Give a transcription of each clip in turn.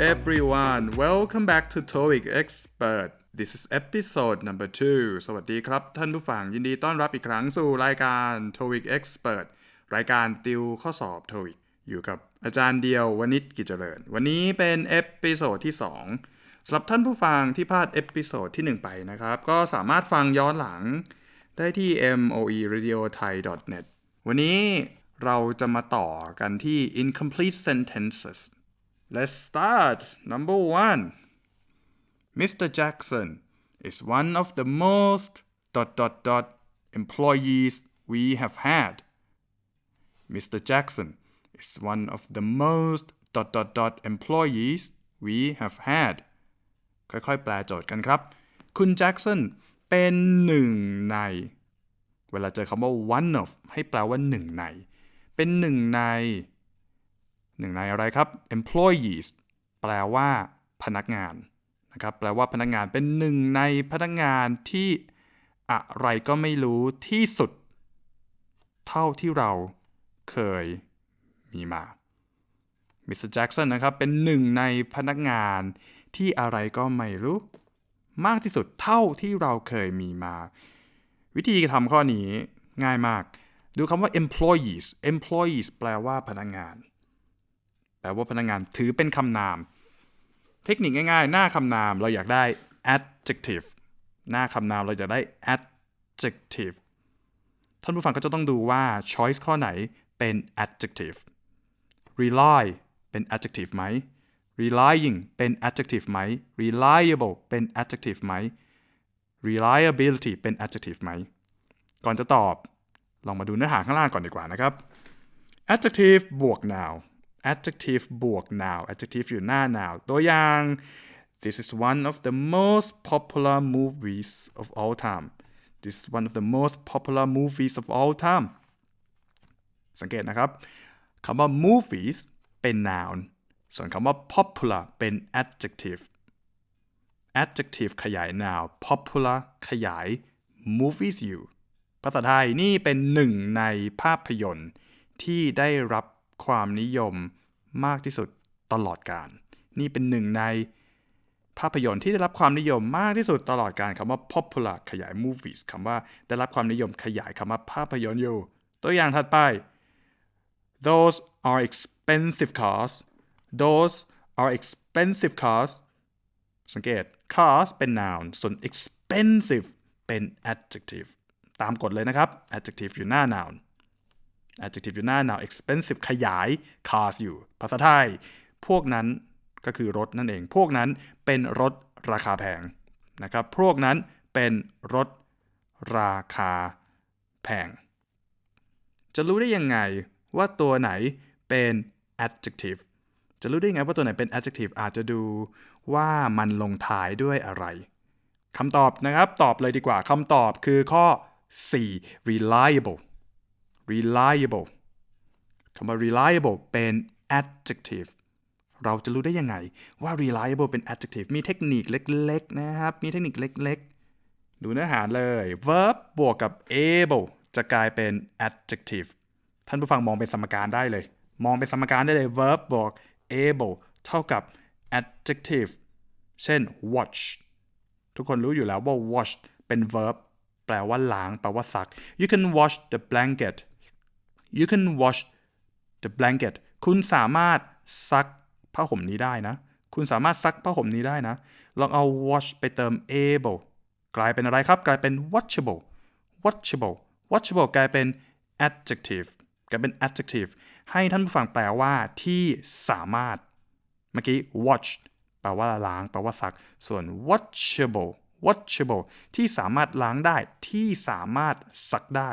Everyone welcome back to TOEIC Expert this is episode number two สวัสดีครับท่านผู้ฟังยินดีต้อนรับอีกครั้งสู่รายการ TOEIC Expert รายการติวข้อสอบ TOEIC อยู่กับอาจารย์เดียววณิชกิจเจริญ วันนี้เป็นเอพิโซดที่ 2สำหรับท่านผู้ฟังที่พลาดเอพิโซดที่ 1 ไปนะครับ ก็สามารถฟังย้อนหลังได้ที่ moeradiothai.net วันนี้เราจะมาต่อกันที่ incomplete sentences let's start number one Mr. Jackson is one of the most dot dot dot employees we have had. Mr. Jackson is one of the most dot dot dot employees we have had. ค่อยๆ แปลโจทย์กันครับ คุณแจ็คสันเป็นหนึ่งใน เวลาเจอคำว่า one of ให้แปลว่าหนึ่งใน เป็นหนึ่งใน หนึ่งในอะไรครับ employees แปลว่าพนักงานนะครับแปลว่าพนักงานเป็นหนึ่งในพนักงานที่อะไรก็ไม่รู้ที่สุด เท่าที่เราเคยมีมามิสเตอร์แจ็กสันนะครับเป็นหนึ่งในพนักงานที่อะไรก็ไม่รู้ มากที่สุดเท่าที่เราเคยมีมา วิธีทำข้อนี้ง่ายมาก ดูคำว่า employees employees แปลว่าพนักงาน แปลว่าพนักงานถือเป็นคำนาม เทคนิคง่ายๆ หน้าคำนามเราอยากได้ adjective หน้าคำนามเราอยากได้ adjective ท่านผู้ฟังก็จะต้องดูว่า choice ข้อไหนเป็น adjective rely เป็น adjective ไหม relying เป็น adjective ไหม reliable เป็น adjective ไหม reliability เป็น adjective ไหม ก่อนจะตอบ ลองมาดูเนื้อหาข้างล่างก่อนดีกว่านะครับ adjective บวก noun adjective บวก noun adjective อยู่หน้า noun ตัวอย่าง this is one of the most popular movies of all time this is one of the most popular movies of all time สังเกตนะครับคำว่า movies เป็น noun ส่วนคำว่า popular เป็น adjective adjective ขยาย noun popular ขยาย movies อยู่ภาษาไทยนี่เป็นหนึ่งในภาพยนตร์ที่ได้รับ ความนิยมมากที่สุดตลอดกาลนี่เป็นหนึ่งในภาพยนตร์ที่ได้รับความนิยมมากที่สุดตลอดการคำว่า popular ขยาย movies คำว่าได้รับความนิยมขยายคำว่าภาพยนตร์อยู่ ตัวอย่างถัดไป those are expensive cars those are expensive cars สังเกต cars เป็น noun ส่วน expensive เป็น adjective ตามกฎเลยนะครับ adjective อยู่หน้า noun adjective อยู่หน้า noun expensive ขยาย cars อยู่ ภาษาไทย พวกนั้นก็คือรถนั่นเอง พวกนั้นเป็นรถราคาแพงนะครับ พวกนั้นเป็นรถราคาแพง จะรู้ได้ยังไงว่าตัวไหนเป็น adjective จะรู้ได้ยังไงว่าตัวไหนเป็น adjective อาจจะดูว่ามันลงท้ายด้วยอะไรคำตอบนะครับ ตอบเลยดีกว่าคำตอบคือข้อ 4 reliable reliable คำว่า reliable เป็น adjective เราจะรู้ได้ยังไงว่า reliable เป็น adjective มีเทคนิคเล็ก ๆ นะครับ มีเทคนิคเล็ก ๆ ดูเนื้อหาเลย verb บวกกับ able จะกลายเป็น adjective ท่านผู้ฟังมองเป็นสมการได้เลย มองเป็นสมการได้เลย verb บวก able เท่ากับ adjective เช่น watch ทุกคนรู้อยู่แล้วว่า wash เป็น verb แปลว่าล้าง แปลว่าซัก you can wash the blanket you can wash the blanket คุณสามารถซักผ้าห่มนี้ได้นะ คุณสามารถซักผ้าห่มนี้ได้นะ ลองเอา wash ไปเติม able กลายเป็นอะไรครับ กลายเป็น watchable watchable watchable กลายเป็น adjective กลายเป็น adjective ให้ท่านผู้ฟังแปลว่าที่สามารถ เมื่อกี้ watch แปลว่าล้าง แปลว่าซัก ส่วน watchable watchable ที่สามารถล้างได้ ที่สามารถซักได้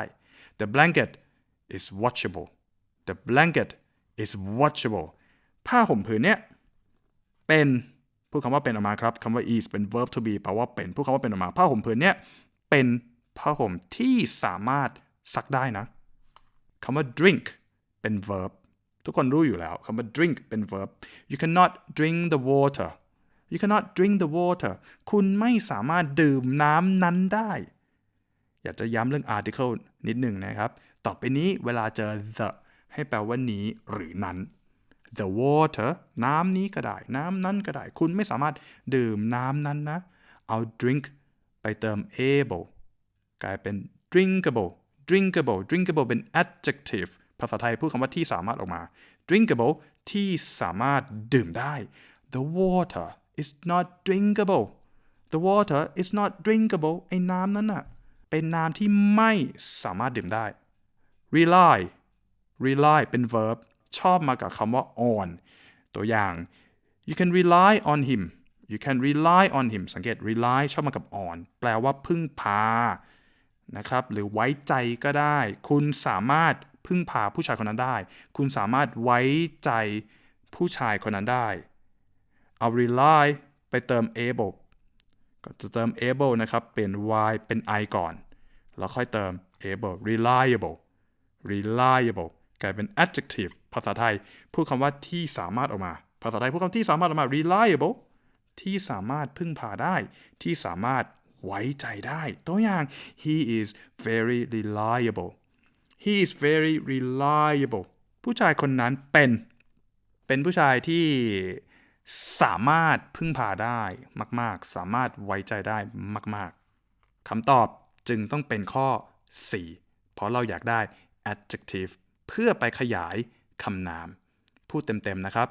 the blanket is watchable the blanket is watchable ผ้าห่มผืนเนี้ยเป็นพูดคำว่าเป็นออกมาครับคำว่า is เป็น verb to be แปลว่าเป็นพูดคำว่าเป็นออกมาผ้าห่มผืนเนี้ยเป็นผ้าห่มที่สามารถซักได้นะคำว่า drink เป็น verb ทุกคนรู้อยู่แล้วคำว่า drink เป็น verb you cannot drink the water you cannot drink the water คุณไม่สามารถดื่มน้ำนั้นได้ อยากจะย้ำเรื่อง article นิดหนึ่งนะครับ ต่อไปนี้เวลาเจอ the ให้แปลว่านี้หรือนั้น the water น้ำนี้ก็ได้ น้ำนั้นก็ได้ คุณไม่สามารถดื่มน้ำนั้นนะ เอา drink ไปเติม able กลายเป็น drinkable drinkable drinkable เป็น adjective ภาษาไทยพูดคำว่าที่สามารถออกมา drinkable ที่สามารถดื่มได้ the water is not drinkable the water is not drinkable ไอ้น้ำนั้นน่ะ เป็นน้ำที่ไม่สามารถดื่มได้ rely rely เป็น verb ชอบมากับคำว่า on ตัวอย่าง you can rely on him you can rely on him สังเกต rely ชอบมากับ on แปลว่าพึ่งพานะครับ หรือไว้ใจก็ได้ คุณสามารถพึ่งพาผู้ชายคนนั้นได้ คุณสามารถไว้ใจผู้ชายคนนั้นได้ เอา rely ไปเติม able ก็จะเติม able นะครับ เป็น y เป็น i ก่อน แล้วค่อยเติม able reliable reliable กลายเป็น adjective ภาษาไทย พูดคำว่าที่สามารถออกมา ภาษาไทยพูดคำที่สามารถออกมา reliable ที่สามารถพึ่งพาได้ ที่สามารถไว้ใจได้ ตัวอย่าง he is very reliable he is very reliable ผู้ชายคนนั้นเป็น เป็นผู้ชายที่สามารถพึ่งพาได้มาก ๆ สามารถไว้ใจได้มาก ๆคำตอบจึงต้องเป็นข้อ 4 เพราะเราอยากได้ adjective เพื่อไปขยายคำนาม พูดเต็มๆนะครับ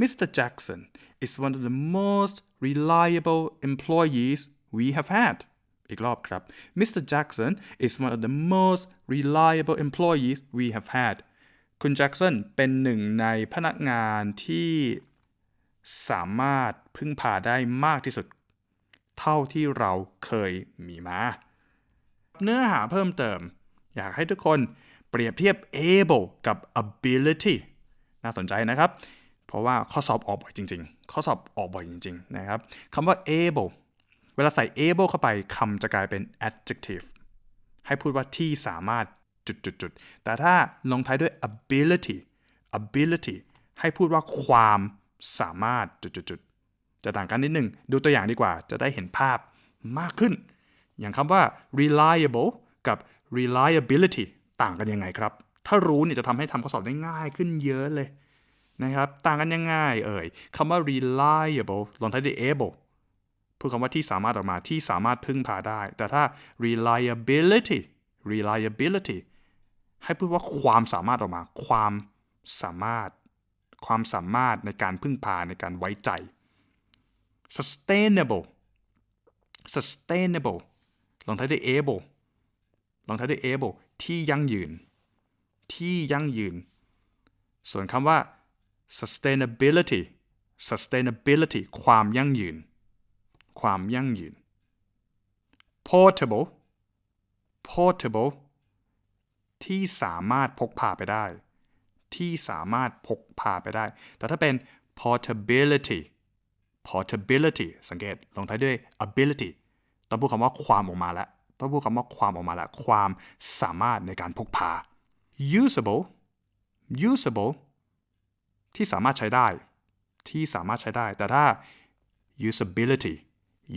Mr. Jackson is one of the most reliable employees we have had อีกรอบครับ Mr. Jackson is one of the most reliable employees we have had คุณแจ็กสันเป็นหนึ่งในพนักงานที่สามารถพึ่งพาได้มากที่สุด เท่าที่เราเคยมีมา เนื้อหาเพิ่มเติม อยากให้ทุกคนเปรียบเทียบ able กับ ability น่าสนใจนะครับ เพราะว่าข้อสอบออกบ่อยจริง ๆ ข้อสอบออกบ่อยจริง ๆ นะครับคำว่า able เวลาใส่ able เข้าไปคำจะกลายเป็น adjective ให้พูดว่าที่สามารถจุดๆๆแต่ถ้าลงท้ายด้วย ability ability ให้พูดว่าความสามารถจุดๆๆจะต่างกันนิดนึง ดูตัวอย่างดีกว่าจะได้เห็นภาพมากขึ้น อย่างคำว่า reliable กับ reliability ต่างกันยังไงครับ ถ้ารู้เนี่ยจะทำให้ทำข้อสอบได้ง่ายขึ้นเยอะเลยนะครับ ต่างกันยังไงเอ่ยคำว่า reliable ลงท้ายด้วย able พูดคำว่าที่สามารถออกมาที่สามารถพึ่งพาได้ แต่ถ้า reliability reliability ให้พูดว่าความสามารถออกมา ความสามารถ ความสามารถในการพึ่งพาในการไว้ใจ sustainable sustainable ลงท้ายด้วย able ลองท้ายด้วย able ที่ยั่งยืน ที่ยั่งยืน ส่วนคำว่า sustainability sustainability ความยั่งยืน ความยั่งยืน portable portable ที่สามารถพกพาไปได้ ที่สามารถพกพาไปได้ แต่ถ้าเป็น portability portability สังเกตลงท้ายด้วย ability ต้องพูดคำว่าความออกมาแล้ว ต้องพูดคำว่าความออกมาล้วความสามารถในการพกพา usable usable ที่สามารถใช้ได้ ที่สามารถใช้ได้ แต่ถ้า usability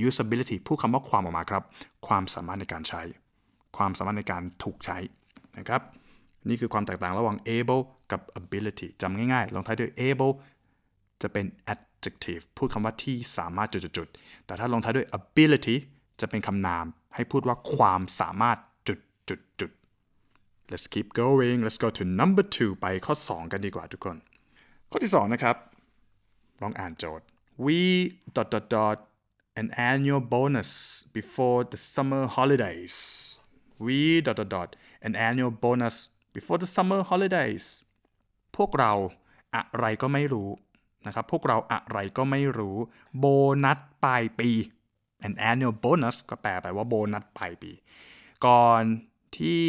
usability พูดคำว่าความออกมาครับ ความสามารถในการใช้ ความสามารถในการถูกใช้นะครับ นี่คือความแตกต่างระหว่าง able กับ ability จำง่ายๆ ลงท้ายด้วย able จะเป็น adjective พูดคำว่าที่สามารถจุดๆแต่ถ้าลงท้ายด้วย ability จะเป็นคำนาม ให้พูดว่าความสามารถจุดๆ let's keep going let's go to number two ไปข้อ 2 กันดีกว่าทุกคน ข้อที่ 2 นะครับ ลองอ่านโจทย์ we dot dot dot an annual bonus before the summer holidays we dot dot dot an annual bonus before the summer holidays พวกเราอะไรก็ไม่รู้นะครับ พวกเราอะไรก็ไม่รู้ โบนัสปลายปี an annual bonus ก็แปลไปว่าโบนัสปลายปี ก่อนที่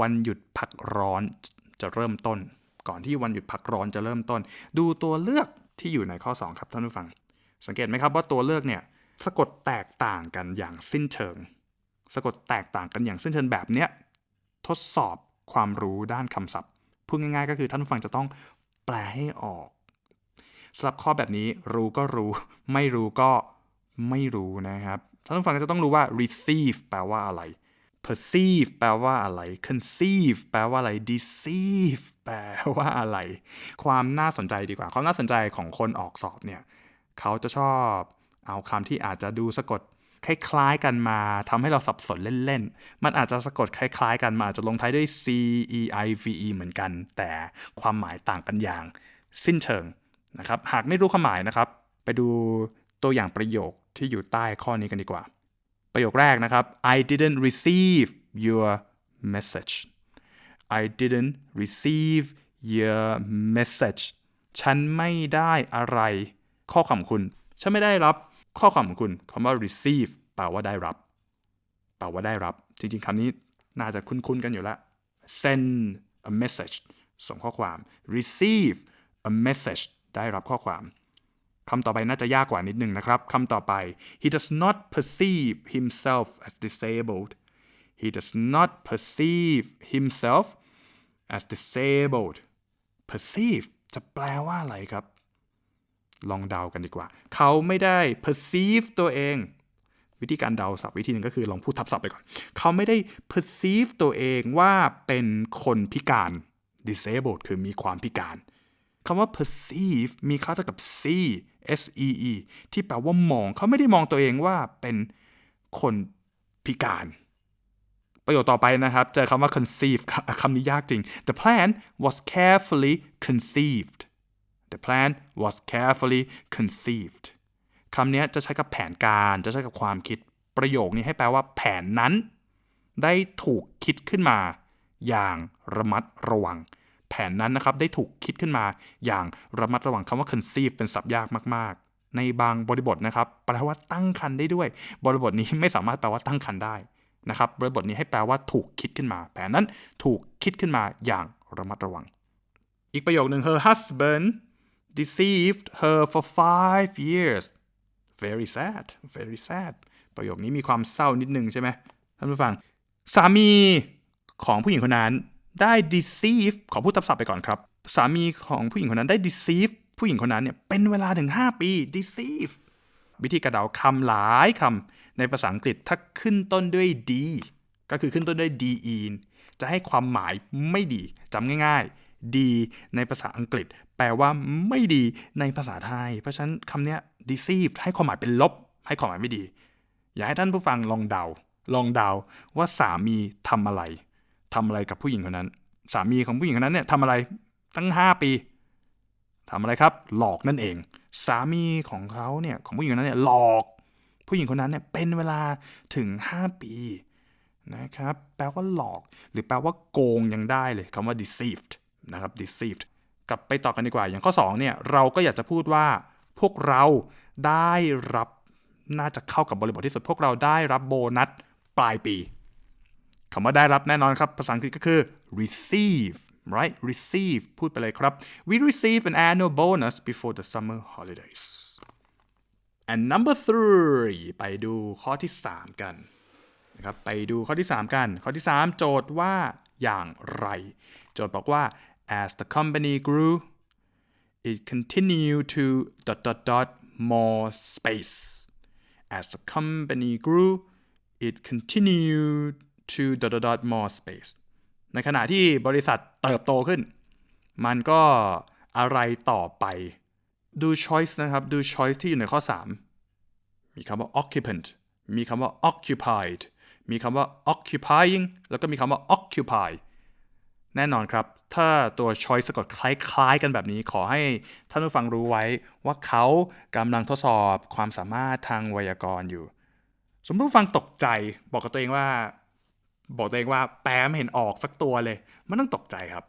วันหยุดพักร้อนจะเริ่มต้น ก่อนที่วันหยุดพักร้อนจะเริ่มต้น ดูตัวเลือกที่อยู่ในข้อ 2 ครับท่านผู้ฟัง สังเกตไหมครับว่าตัวเลือกเนี่ยสะกดแตกต่างกันอย่างสิ้นเชิง สะกดแตกต่างกันอย่างสิ้นเชิงแบบเนี้ยทดสอบความรู้ด้านคำศัพท์พูดง่ายๆ ก็คือท่านผู้ฟังจะต้องแปลให้ออกสำหรับข้อแบบนี้รู้ก็รู้ ไม่รู้ก็ ไม่รู้นะครับท่านผู้ฟังจะต้องรู้ว่า receive แปลว่าอะไร perceive แปลว่าอะไร conceive แปลว่าอะไร deceive แปลว่าอะไร ความน่าสนใจดีกว่า ความน่าสนใจของคนออกสอบเนี่ยเขาจะชอบเอาคำที่อาจจะดูสะกดคล้ายๆกันมาทำให้เราสับสนเล่นๆ มันอาจจะสะกดคล้ายๆ กันมาอาจจะลงท้ายด้วย c e i v e เหมือนกัน แต่ความหมายต่างกันอย่าง สิ้นเชิงนะครับ หากไม่รู้ความหมายนะครับ ไปดูตัวอย่างประโยค ที่อยู่ใต้ข้อนี้กันดีกว่า ประโยคแรกนะครับ I didn't receive your message I didn't receive your message ฉันไม่ได้อะไร ข้อความคุณ ฉันไม่ได้รับข้อความของคุณคำว่า receive แปลว่าได้รับแปลว่าได้รับ จริงๆคำนี้น่าจะคุ้นๆกันอยู่แล้ว send a message ส่งข้อความ receive a message ได้รับข้อความ คำต่อไปน่าจะยากกว่านิดนึงนะครับคำต่อไป he does not perceive himself as disabled he does not perceive himself as disabled perceive จะแปลว่าอะไรครับ ลองเดากันดีกว่า เขาไม่ได้ perceive ตัวเอง วิธีการเดาศัพท์วิธีหนึ่งก็คือลองพูดทับศัพท์ไปก่อน เขาไม่ได้ perceive ตัวเองว่าเป็นคนพิการ disabled คือมีความพิการคำว่า perceive มีค่าเท่ากับ see s e e ที่แปลว่ามองเขาไม่ได้มองตัวเองว่าเป็นคนพิการ ประโยคต่อไปนะครับเจอคำว่า conceive คำนี้ยากจริง the plan was carefully conceived the plan was carefully conceived คำนี้จะใช้กับแผนการจะใช้กับความคิดประโยคนี้ให้แปลว่าแผนนั้น ได้ถูกคิดขึ้นมา อย่างระมัดระวัง ผนนั้นนะครับได้ถูกคิดขึ้นมาอย่างระมัดระวังคำว่า conceive เป็นศัพท์ยากมาก ๆ ในบางบริบทนะครับแปลว่าตั้งครรภ์ได้ด้วย บริบทนี้ไม่สามารถแปลว่าตั้งครรภ์ได้นะครับบริบทนี้ให้แปลว่าถูกคิดขึ้นมา แผนนั้นถูกคิดขึ้นมาอย่างระมัดระวัง อีกประโยคหนึ่ง her husband deceived her for five years very sad very sad ประโยคนี้มีความเศร้านิดนึงใช่ไหมท่านผู้ฟัง สามีของผู้หญิงคนนั้น ได้ deceive ขอพูดทับศัพท์ไปก่อนครับ สามีของผู้หญิงคนนั้นได้ deceive ผู้หญิงคนนั้นเนี่ยเป็นเวลาถึง 5 ปี deceive วิธีกระเดาคำหลายคำในภาษาอังกฤษถ้าขึ้นต้นด้วย d ก็คือขึ้นต้นด้วย de จะให้ความหมายไม่ดีจำง่ายๆดีในภาษาอังกฤษ แปลว่าไม่ดีในภาษาไทย เพราะฉะนั้นคำเนี้ย deceive ให้ความหมายเป็นลบ ให้ความหมายไม่ดี อยากให้ท่านผู้ฟังลองเดา ลองเดาว่าสามีทำอะไร ทำอะไรกับผู้หญิงคนนั้น สามีของผู้หญิงคนนั้นเนี่ยทำอะไรตั้ง 5 ปีทำอะไรครับ หลอกนั่นเอง สามีของเขาเนี่ยของผู้หญิงคนนั้นเนี่ยหลอก ผู้หญิงคนนั้นเนี่ยเป็นเวลาถึง 5 ปีนะครับแปลว่าหลอก หรือแปลว่าโกงยังได้เลยคำว่า deceived นะครับ deceived กลับไปต่อกันดีกว่าอย่างข้อ2เนี่ยเราก็อยากจะพูดว่าพวกเราได้รับน่าจะเข้ากับบริบทที่สุด พวกเราได้รับโบนัสปลายปี คำว่าได้รับแน่นอนครับ ภาษาอังกฤษก็คือ receive right receive พูดไปเลยครับ we receive an annual bonus before the summer holidays and number three ไปดูข้อที่ 3 กันนะครับไปดูข้อที่ 3 กัน ข้อที่ 3 โจทย์ว่าอย่างไร โจทย์บอกว่า as the company grew it continued to dot dot dot more space as the company grew it continued to dot dot dot more space ในขณะที่บริษัทเติบโตขึ้น มันก็อะไรต่อไปดู choice นะครับ ดู choice ที่อยู่ในข้อ 3 มีคำว่า occupant มีคำว่า occupied มีคำว่า occupying แล้วก็มีคำว่า occupy แน่นอนครับ ถ้าตัว choice สะกดคล้ายๆ กันแบบนี้ ขอให้ท่านผู้ฟังรู้ไว้ว่าเขากำลังทดสอบความสามารถทางไวยากรณ์อยู่ สมมติฟังตกใจบอกกับตัวเองว่า บอกตัวเองว่าแปลไม่เห็นออกสักตัวเลย มันต้องตกใจครับ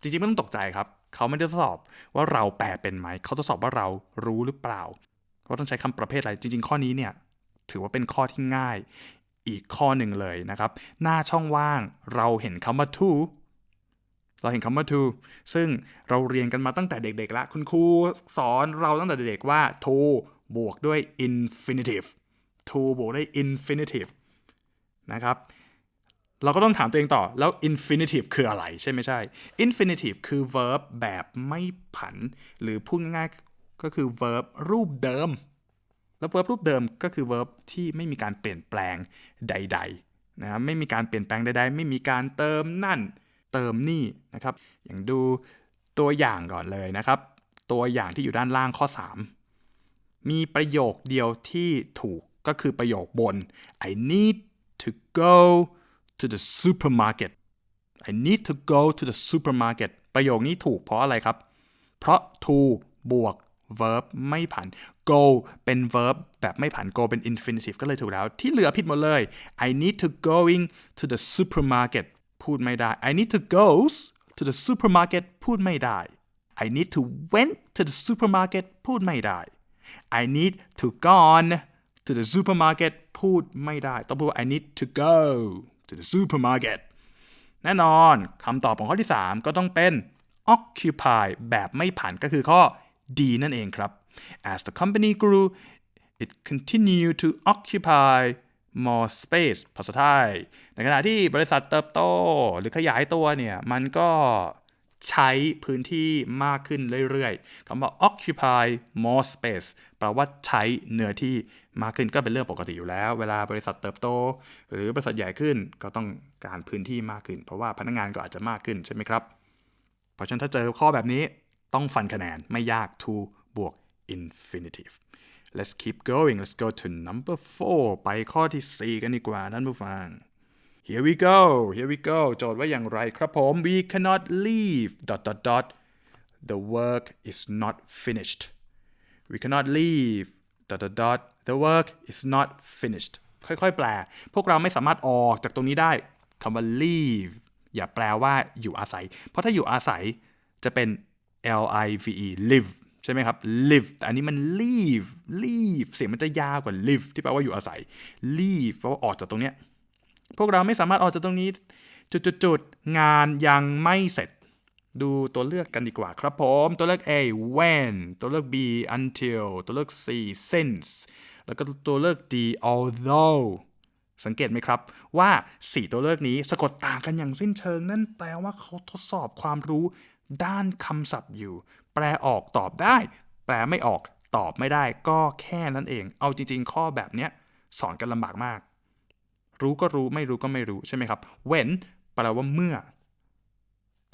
จริงๆไม่ต้องตกใจครับ เขาไม่ได้ทดสอบว่าเราแปลเป็นไหม เขาทดสอบว่าเรารู้หรือเปล่าว่าต้องใช้คำประเภทอะไร จริง ๆ ข้อนี้เนี่ยถือว่าเป็นข้อที่ง่ายอีกข้อหนึ่งเลยนะครับ หน้าช่องว่างเราเห็นคำว่า to เราเห็นคำว่า to ซึ่งเราเรียนกันมาตั้งแต่เด็กๆล้วคุณครูสอนเราตั้งแต่เด็กว่า to บวกด้วย infinitive to บวกด้วย infinitive นะครับ เราก็ต้องถามตัวเองต่อแล้ว infinitive คืออะไรใช่ไม่ใช่ infinitive คือ verb แบบไม่ผัน หรือพูดง่ายๆก็คือ verb รูปเดิม แล้ว verb รูปเดิมก็คือ verb ที่ไม่มีการเปลี่ยนแปลงใด ๆ นะครับไม่มีการเปลี่ยนแปลงใด ๆ ไม่มีการเติมนั่น เติมนี่นะครับ อย่างดูตัวอย่างก่อนเลยนะครับ ตัวอย่างที่อยู่ด้านล่างข้อ 3 มีประโยคเดียวที่ถูกก็คือประโยคบน I need to go to the supermarket I need to go to the supermarket ประโยคนี้ถูกเพราะอะไรครับ เพราะ to บวก verb ไม่ผัน go เป็น verb แบบไม่ผัน go เป็น infinitive ก็เลยถูกแล้ว ที่เหลือผิดหมดเลย I need to going to the supermarket พูดไม่ได้ I need to go to the supermarket พูดไม่ได้ I need to went to the supermarket พูดไม่ได้ I need to gone to the supermarket พูดไม่ได้ ต้องพูด I need to go to the supermarket แน่นอนคำตอบของข้อที่ 3 ก็ต้องเป็น occupy แบบไม่ผันก็คือข้อ D นั่นเองครับ as the company grew it continued to occupy more space ภาษาไทย ในขณะที่บริษัทเติบโตหรือขยายตัวเนี่ย มันก็ ใช้พื้นที่มากขึ้นเรื่อยๆคำว่า occupy more space แปลว่าใช้เนื้อที่มากขึ้นก็เป็นเรื่องปกติอยู่แล้ว เวลาบริษัทเติบโต หรือบริษัทใหญ่ขึ้นก็ต้องการพื้นที่มากขึ้น เพราะว่าพนักงานก็อาจจะมากขึ้นใช่ไหมครับ เพราะฉะนั้นถ้าเจอข้อแบบนี้ต้องฟันคะแนนไม่ยาก to บวก infinitive let's keep going let's go to number four ไปข้อที่ 4 กันดีกว่าท่านผู้ฟัง here we go here we go โจทย์ว่าอย่างไรครับผม we cannot leave dot dot dot the work is not finished we cannot leave dot dot dot the work is not finished ค่อยๆ แปล พวกเราไม่สามารถออกจากตรงนี้ได้คำว่า leave อย่าแปลว่าอยู่อาศัย เพราะถ้าอยู่อาศัยจะเป็น L I V E live ใช่ไหมครับ live แต่อันนี้มัน leave leave เสียงมันจะยาวกว่า live ที่แปลว่าอยู่อาศัย leave แปลว่าออกจากตรงเนี้ย พวกเราไม่สามารถออกจากตรงนี้ จุดๆๆงานยังไม่เสร็จ ดูตัวเลือกกันดีกว่าครับผม ตัวเลือก A when ตัวเลือก B until ตัวเลือก C since แล้วก็ตัวเลือก D although สังเกตไหมครับว่า 4 ตัวเลือกนี้สะกดต่างกันอย่างสิ้นเชิง นั่นแปลว่าเขาทดสอบความรู้ด้านคำศัพท์อยู่ แปลออกตอบได้ แปลไม่ออกตอบไม่ได้ก็แค่นั้นเอง เอาจริง ๆ ข้อแบบเนี้ยสอนกันลำบากมาก รู้ก็รู้ไม่รู้ก็ไม่รู้ใช่ไหมครับ when แปลว่าเมื่อ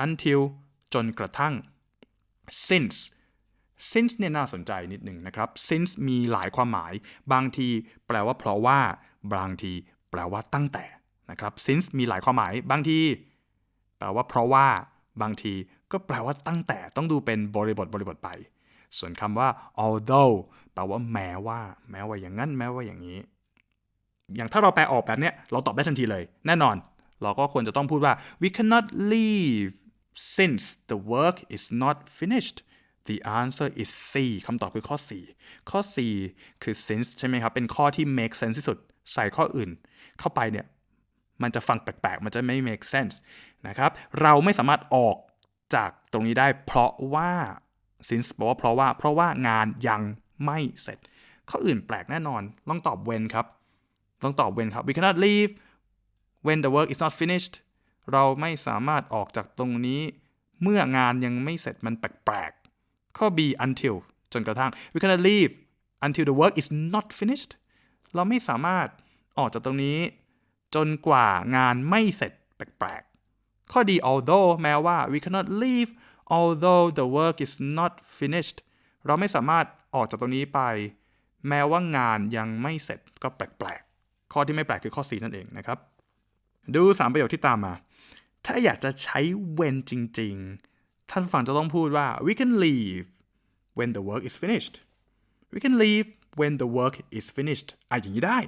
until จนกระทั่ง since since เนี่ยน่าสนใจนิดหนึ่งนะครับ since มีหลายความหมาย บางทีแปลว่าเพราะว่า บางทีแปลว่าตั้งแต่นะครับ since มีหลายความหมาย บางทีแปลว่าเพราะว่า บางทีก็แปลว่าตั้งแต่ต้องดูเป็นบริบทบริบทไป ส่วนคำว่า although แปลว่าแม้ว่า แม้ว่าอย่างนั้น แม้ว่าอย่างนี้ อย่างถ้าเราแปลออกแบบเนี้ยเราตอบได้ทันทีเลย แน่นอน เราก็ควรจะต้องพูดว่า we cannot leave since the work is not finished the answer is C คำตอบคือข้อ 4 ข้อ 4 คือ since ใช่ไหมครับ เป็นข้อที่ make sense ที่สุด ใส่ข้ออื่น เข้าไปเนี่ย มันจะฟังแปลกๆ มันจะไม่ make sense นะครับ เราไม่สามารถออกจากตรงนี้ได้ เพราะว่า since บอกว่าเพราะว่า เพราะว่างานยังไม่เสร็จ ข้ออื่นแปลกแน่นอนลองตอบ when ครับ ลองตอบ when ครับ we cannot leave when the work is not finished เราไม่สามารถออกจากตรงนี้ เมื่องานยังไม่เสร็จมันแปลกๆ ข้อ B until จนกระทั่ง we cannot leave until the work is not finished เราไม่สามารถออกจากตรงนี้ จนกว่างานไม่เสร็จแปลกๆ ข้อดี although แม้ว่า we cannot leave although the work is not finished เราไม่สามารถออกจากตรงนี้ไป แม้ว่างานยังไม่เสร็จก็แปลกๆ ข้อที่ไม่แปลกคือข้อ 4 นั่นเองนะครับ ดู 3 ประโยคที่ตามมา ถ้าอยากจะใช้ when จริง ๆ ท่านฟังจะต้องพูดว่า we can leave when the work is finished we can leave when the work is finished อะอย่างนี้ได้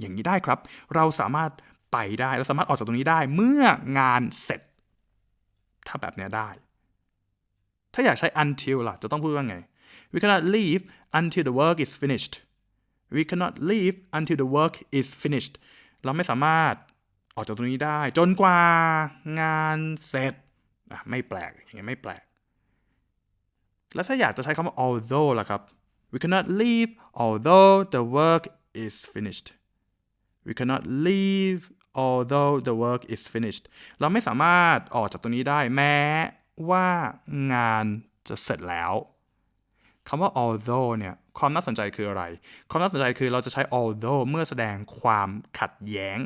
อย่างนี้ได้ครับ เราสามารถไปได้เราสามารถออกจากตรงนี้ได้เมื่องานเสร็จ ถ้าแบบเนี้ยได้ ถ้าอยากใช้ until ล่ะ จะต้องพูดว่าไง we cannot leave until the work is finished we cannot leave until the work is finished เราไม่สามารถออกจากตรงนี้ได้ จนกว่างานเสร็จไม่แปลกอย่างเงี้ยไม่แปลก แล้วถ้าอยากจะใช้คำว่า although ล่ะครับ we cannot leave although the work is finished we cannot leave although the work is finished เราไม่สามารถออกจากตรงนี้ได้แม้ว่างานจะเสร็จแล้วคำว่า although เนี่ย ความน่าสนใจคืออะไร ความน่าสนใจคือเราจะใช้ although เมื่อแสดงความขัดแย้ง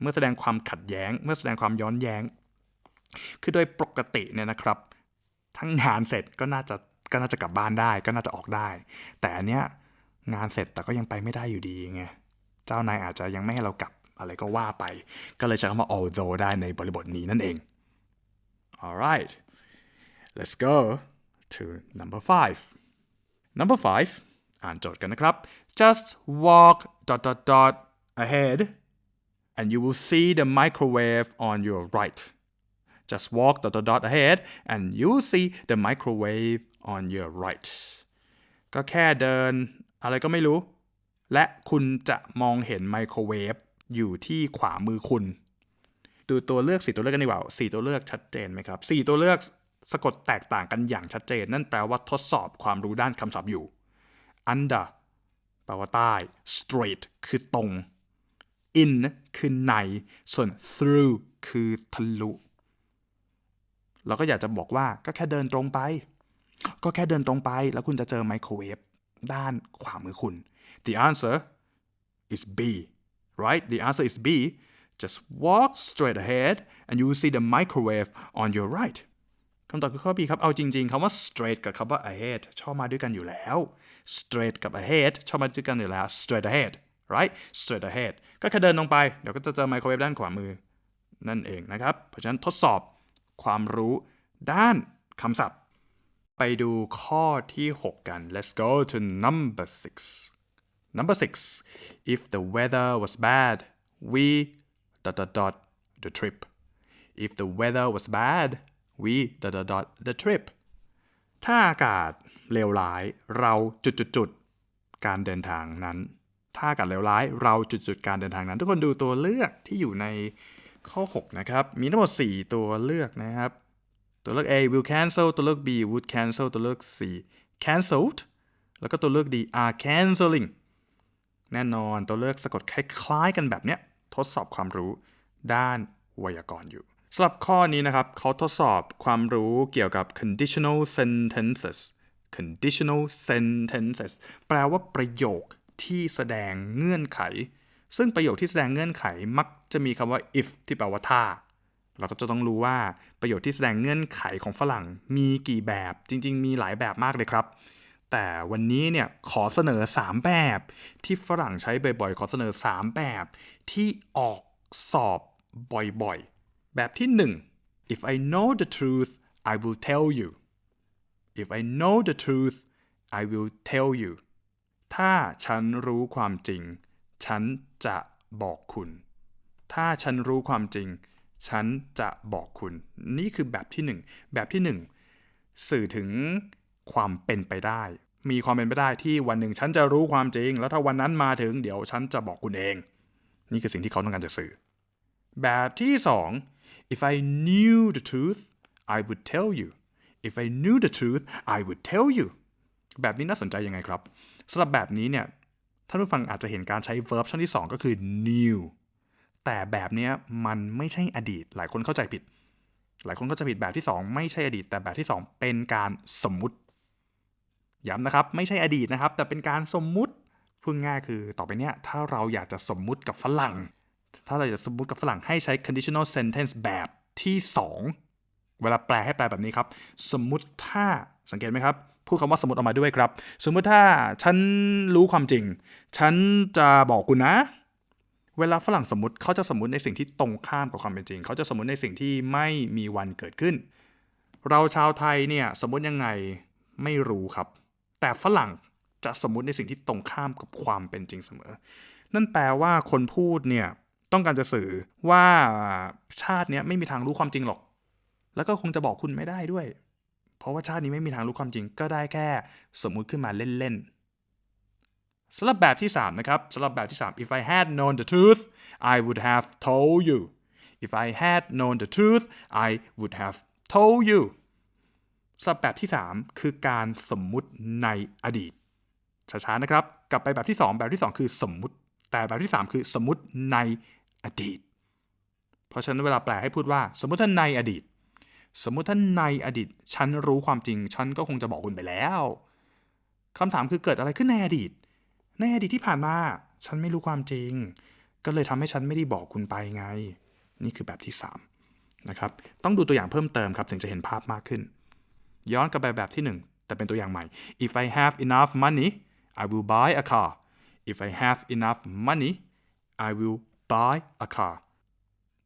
เมื่อแสดงความขัดแย้ง เมื่อแสดงความย้อนแย้ง คือโดยปกติเนี่ยนะครับ ทั้งงานเสร็จก็น่าจะก็น่าจะกลับบ้านได้ ก็น่าจะออกได้ แต่อันเนี้ยงานเสร็จแต่ก็ยังไปไม่ได้อยู่ดีไง เจ้านายอาจจะยังไม่ให้เรากลับอะไรก็ว่าไป ก็เลยใช้คำว่า although ได้ในบริบทนี้นั่นเอง alright let's go to number five number five อ่านโจทย์กันนะครับ just walk dot dot dot ahead and you will see the microwave on your right just walk dot dot dot ahead and you will see the microwave on your right ก็แค่เดินอะไรก็ไม่รู้ และคุณจะมองเห็นไมโครเวฟอยู่ที่ขวามือคุณ ดูตัวเลือกสี่ตัวเลือกกันดีกว่าสี่ตัวเลือกชัดเจนไหมครับสี่ตัวเลือก สะกดแตกต่างกันอย่างชัดเจน นั่นแปลว่าทดสอบความรู้ด้านคำศัพท์อยู่ under แปลว่าใต้ straight คือตรง in คือใน ส่วน through คือทะลุ เราก็อยากจะบอกว่าก็แค่เดินตรงไป ก็แค่เดินตรงไปแล้วคุณจะเจอไมโครเวฟด้านขวามือคุณ the answer is B right the answer is B just walk straight ahead and you will see the microwave on your right คำตอบคือข้อ B ครับ เอาจริงๆคำว่า straight กับคำว่า ahead ชอบมาด้วยกันอยู่แล้ว straight กับ ahead ชอบมาด้วยกันอยู่แล้ว straight ahead right straight ahead ก็แค่เดินลงไป เดี๋ยวก็จะเจอไมโครเวฟด้านขวามือ นั่นเองนะครับ เพราะฉะนั้นทดสอบความรู้ด้านคำศัพท์ ไปดูข้อที่ 6 กัน let's go to number six number six if the weather was bad we dot dot dot the trip if the weather was bad we dot dot dot the trip ถ้าอากาศเลวร้ายเราจุดจุดจุดการเดินทางนั้น ถ้าอากาศเลวร้ายเราจุดจุดการเดินทางนั้น ทุกคนดูตัวเลือกที่อยู่ในข้อ 6 นะครับ มีทั้งหมด 4 ตัวเลือกนะครับ ตัวเลือก A will cancel ตัวเลือก B would cancel ตัวเลือก C cancelled แล้วก็ตัวเลือก D are cancelling แน่นอนตัวเลือกสะกดคล้ายๆกันแบบเนี้ย ทดสอบความรู้ด้านไวยากรณ์อยู่ สำหรับข้อนี้นะครับเขาทดสอบความรู้เกี่ยวกับ conditional sentences conditional sentences แปลว่าประโยคที่แสดงเงื่อนไข ซึ่งประโยคที่แสดงเงื่อนไขมักจะมีคำว่า if ที่แปลว่าถ้า เราก็จะต้องรู้ว่าประโยชน์ที่แสดงเงื่อนไขของฝรั่งมีกี่แบบ จริง ๆ มีหลายแบบมากเลยครับ แต่วันนี้เนี่ยขอเสนอ 3 แบบ ที่ฝรั่งใช้บ่อยๆ ขอเสนอ 3 แบบ ที่ออกสอบบ่อยๆ แบบที่ 1 if I know the truth I will tell you if I know the truth I will tell you ถ้าฉันรู้ความจริง ฉันจะบอกคุณ ถ้าฉันรู้ความจริง ฉันจะบอกคุณ นี่คือแบบที่หนึ่งแบบที่หนึ่งสื่อถึงความเป็นไปได้ มีความเป็นไปได้ที่วันหนึ่งฉันจะรู้ความจริง แล้วถ้าวันนั้นมาถึงเดี๋ยวฉันจะบอกคุณเอง นี่คือสิ่งที่เขาต้องการจะสื่อ แบบที่สอง if I knew the truth I would tell you if I knew the truth I would tell you แบบนี้น่าสนใจยังไงครับสำหรับแบบนี้เนี่ยท่านผู้ฟังอาจจะเห็นการใช้ verb ช่องที่ 2 ก็คือ knew แต่แบบนี้มันไม่ใช่อดีต หลายคนเข้าใจผิด หลายคนเข้าใจผิดแบบที่ 2 ไม่ใช่อดีต แต่แบบที่ 2 เป็นการสมมุติย้ำนะครับ ไม่ใช่อดีตนะครับ แต่เป็นการสมมุติพูดง่ายคือต่อไปเนี้ยถ้าเราอยากจะสมมุติกับฝรั่ง ถ้าเราจะสมมติกับฝรั่งให้ใช้ conditional sentence แบบที่ 2 เวลาแปลให้แปลแบบนี้ครับ สมมุติถ้าสังเกตไหมครับพูดคำว่าสมมติออกมาด้วยครับ สมมติถ้าฉันรู้ความจริง ฉันจะบอกคุณนะ เวลาฝรั่งสมมติเขาจะสมมติในสิ่งที่ตรงข้ามกับความเป็นจริง เขาจะสมมติในสิ่งที่ไม่มีวันเกิดขึ้น เราชาวไทยเนี่ยสมมติยังไงไม่รู้ครับ แต่ฝรั่งจะสมมติในสิ่งที่ตรงข้ามกับความเป็นจริงเสมอ นั่นแปลว่าคนพูดเนี่ย ต้องการจะสื่อว่าชาติเนี้ยไม่มีทางรู้ความจริงหรอก แล้วก็คงจะบอกคุณไม่ได้ด้วย เพราะว่าชาตินี้ไม่มีทางรู้ความจริงก็ได้แค่สมมุติขึ้นมาเล่นๆสำหรับแบบที่ 3 นะครับสำหรับแบบที่ 3 if I had known the truth I would have told you if I had known the truth I would have told you สำหรับแบบที่ 3 คือการสมมุติในอดีตช้าๆนะครับ กลับไปแบบที่ 2 แบบที่ 2 คือสมมุติ แต่แบบที่ 3 คือสมมุติใน อดีต เพราะฉะนั้นเวลาแปลให้พูดว่า สมมติท่านในอดีต สมมติท่านในอดีต ฉันรู้ความจริง ฉันก็คงจะบอกคุณไปแล้วคำถามคือเกิดอะไรขึ้นในอดีต ในอดีตที่ผ่านมา ฉันไม่รู้ความจริง ก็เลยทำให้ฉันไม่ได้บอกคุณไปไง นี่คือแบบที่3นะครับ ต้องดูตัวอย่างเพิ่มเติมครับถึงจะเห็นภาพมากขึ้น ย้อนกลับไปแบบที่ 1 แต่เป็นตัวอย่างใหม่ if I have enough money I will buy a car if I have enough money I will buy a car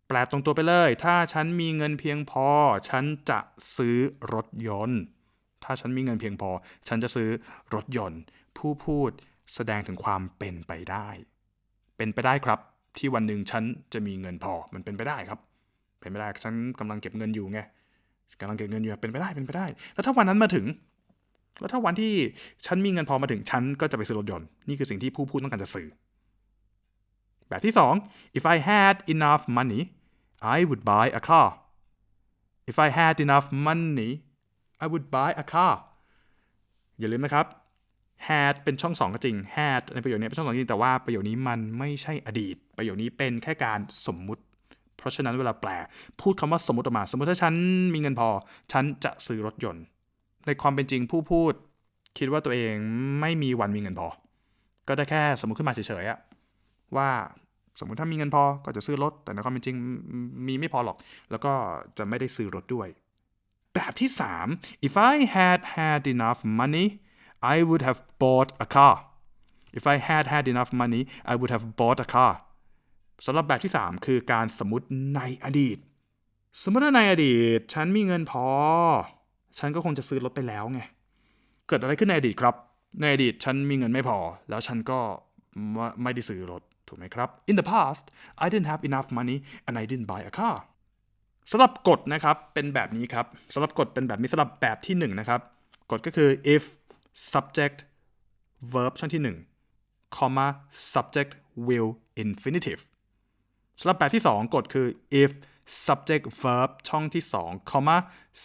แปลตรงตัวไปเลย ถ้าฉันมีเงินเพียงพอ ฉันจะซื้อรถยนต์ ถ้าฉันมีเงินเพียงพอ ฉันจะซื้อรถยนต์ ผู้พูดแสดงถึงความเป็นไปได้ เป็นไปได้ครับ ที่วันหนึ่งฉันจะมีเงินพอ มันเป็นไปได้ครับ เป็นไปได้ ฉันกำลังเก็บเงินอยู่ไงกำลังเก็บเงินอยู่ เป็นไปได้ เป็นไปได้ แล้วถ้าวันนั้นมาถึง แล้วถ้าวันที่ฉันมีเงินพอมาถึง ฉันก็จะไปซื้อรถยนต์ นี่คือสิ่งที่ผู้พูดต้องการจะสื่อ แบบที่สอง if I had enough money I would buy a car if I had enough money I would buy a car อย่าลืมนะครับ had เป็นช่องสองก็จริง had ในประโยคนี้เป็นช่องสองจริงแต่ว่าประโยคนี้มันไม่ใช่อดีต ประโยคนี้เป็นแค่การสมมุติ เพราะฉะนั้นเวลาแปล พูดคำว่าสมมติออกมา สมมติถ้าฉันมีเงินพอ ฉันจะซื้อรถยนต์ ในความเป็นจริงผู้พูด คิดว่าตัวเองไม่มีวันมีเงินพอ ก็ได้แค่สมมติขึ้นมาเฉยๆอะ ว่าสมมติถ้ามีเงินพอก็จะซื้อรถ แต่ในความเป็นจริงมีไม่พอหรอก แล้วก็จะไม่ได้ซื้อรถด้วย แบบที่ 3 if I had had enough money I would have bought a car if I had had enough money I would have bought a car สำหรับแบบที่ 3 คือการสมมติในอดีต สมมติว่าในอดีต ฉันมีเงินพอ ฉันก็คงจะซื้อรถไปแล้วไง เกิดอะไรขึ้นในอดีตครับ ในอดีตฉันมีเงินไม่พอ แล้วฉันก็ไม่ไม่ได้ซื้อรถ ถูกไหมครับ In the past I didn't have enough money and I didn't buy a car สำหรับกฎนะครับเป็นแบบนี้ครับสำหรับกฎเป็นแบบนี้สำหรับแบบที่1นะครับกฎก็คือ if subject verb ช่องที่1 comma subject will infinitive สำหรับแบบที่ 2กฎคือ if subject verb ช่องที่2 comma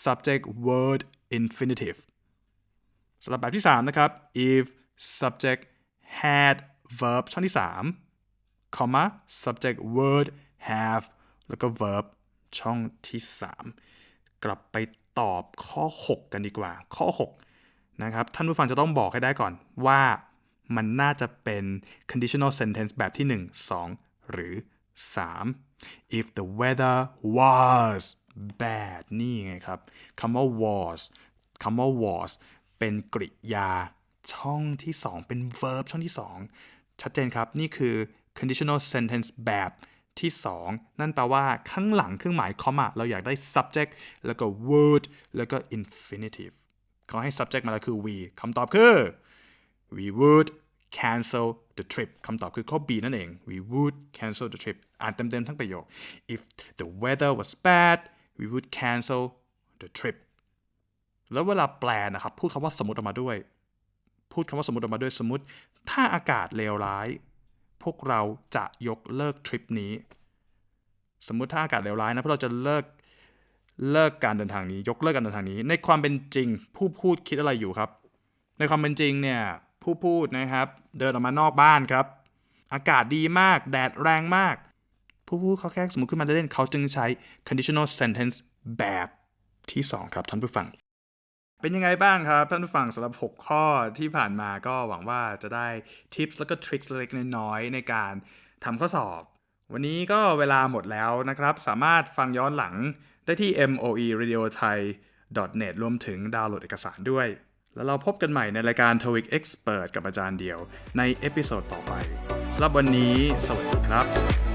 subject word infinitive สำหรับแบบที่ 3 นะครับ if subject had verb ช่องที่ 3 comma subject word have แล้วก็ verb ช่องที่ 3 กลับไปตอบข้อ 6 กันดีกว่า ข้อ 6 นะครับ ท่านผู้ฟังจะต้องบอกให้ได้ก่อนว่ามันน่าจะเป็น conditional sentence แบบที่ 1 2 หรือ 3 if the weather was bad นี่ไงครับคำว่า was คำว่า was เป็นกริยาช่องที่ 2 เป็น verb ช่องที่ 2 ชัดเจนครับ นี่คือ conditional sentence แบบที่ 2 นั่นแปลว่าข้างหลังเครื่องหมาย comma เราอยากได้ subject แล้วก็ would แล้วก็ infinitive เขาให้ subject มาแล้วคือ we คำตอบคือ we would cancel the trip คำตอบคือข้อ B นั่นเอง we would cancel the trip อ่านเต็มๆทั้งประโยค if the weather was bad we would cancel the trip แล้วเวลาแปลนะครับ พูดคำว่าสมมติออกมาด้วย พูดคำว่าสมมติออกมาด้วยสมมติ ถ้าอากาศเลวร้าย พวกเราจะยกเลิกทริปนี้ สมมุติถ้าอากาศเลวร้ายนะพวกเราจะเลิกเลิกการเดินทางนี้ ยกเลิกการเดินทางนี้ ในความเป็นจริงผู้พูดคิดอะไรอยู่ครับ ในความเป็นจริงเนี่ยผู้พูดนะครับ เดินออกมานอกบ้านครับ อากาศดีมาก แดดแรงมาก ผู้พูดเขาแค่สมมติขึ้นมาเล่นเขาจึงใช้ conditional sentence แบบที่ 2 ครับท่านผู้ฟัง เป็นยังไงบ้างครับท่านผู้ฟังสำหรับ 6 ข้อที่ผ่านมาก็หวังว่าจะได้ทิปส์แล้วก็ทริคเล็กๆน้อยๆในการทำข้อสอบ วันนี้ก็เวลาหมดแล้วนะครับ สามารถฟังย้อนหลังได้ที่ moe radio thai net รวมถึงดาวน์โหลดเอกสารด้วย แล้วเราพบกันใหม่ในรายการ TOEIC Expert กับอาจารย์เดียว ในเอพิโซดต่อไปสำหรับวันนี้ สวัสดีครับ